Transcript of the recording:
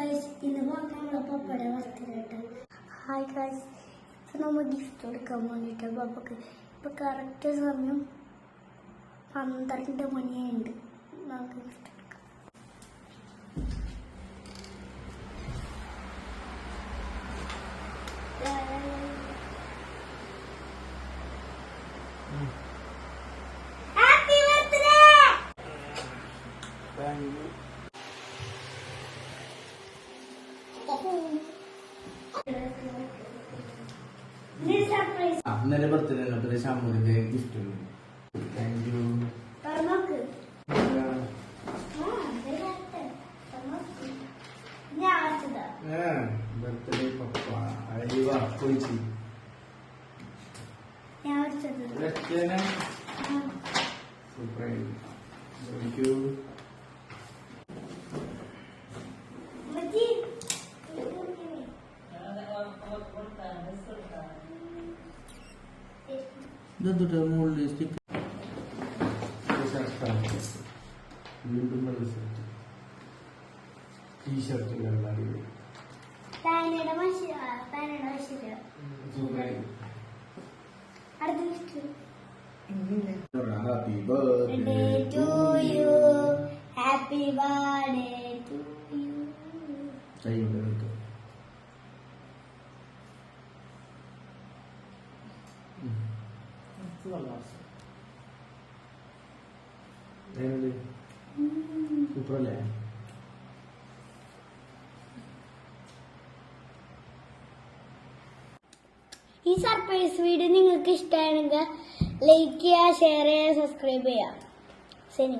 Guys ഇന്ന് പറഞ്ഞ നമ്മളെ പപ്പയുടെ കേട്ടോ. ഹായ് ഗൈസ് ഇപ്പം നമ്മൾ ഗിഫ്റ്റ് കൊടുക്കാൻ വേണ്ടിയിട്ട് പപ്പക്ക് ഇപ്പം കറക്റ്റ് സമയം പന്ത്രണ്ട് മണിയുണ്ട് നമുക്ക് ഗിഫ്റ്റ് കൊടുക്കാം. ഇന്നലെ ബർത്ത്ഡേ ഒരു ശമ്പളത്തിന്റെ ഗിഫ്റ്റ് താങ്ക് യു ബർത്ത്ഡേ പപ്പ അടച്ചത് വെച്ചേനെ സൂപ്പർ താങ്ക് യു ഇതെന്തുട്ടാ? മുകളിൽ വീണ്ടും അടിപൊളി happy birthday to you happy birthday to you കൈകൊണ്ട് നിൽക്കാം സൂപ്പറല്ലേ ഈ സർപ്രൈസ് വീഡിയോ നിങ്ങൾക്ക് ഇഷ്ടമാണെങ്കിൽ ലൈക്ക് ചെയ്യുക ഷെയർ ചെയ്യുക സബ്സ്ക്രൈബ് ചെയ്യുക ശരി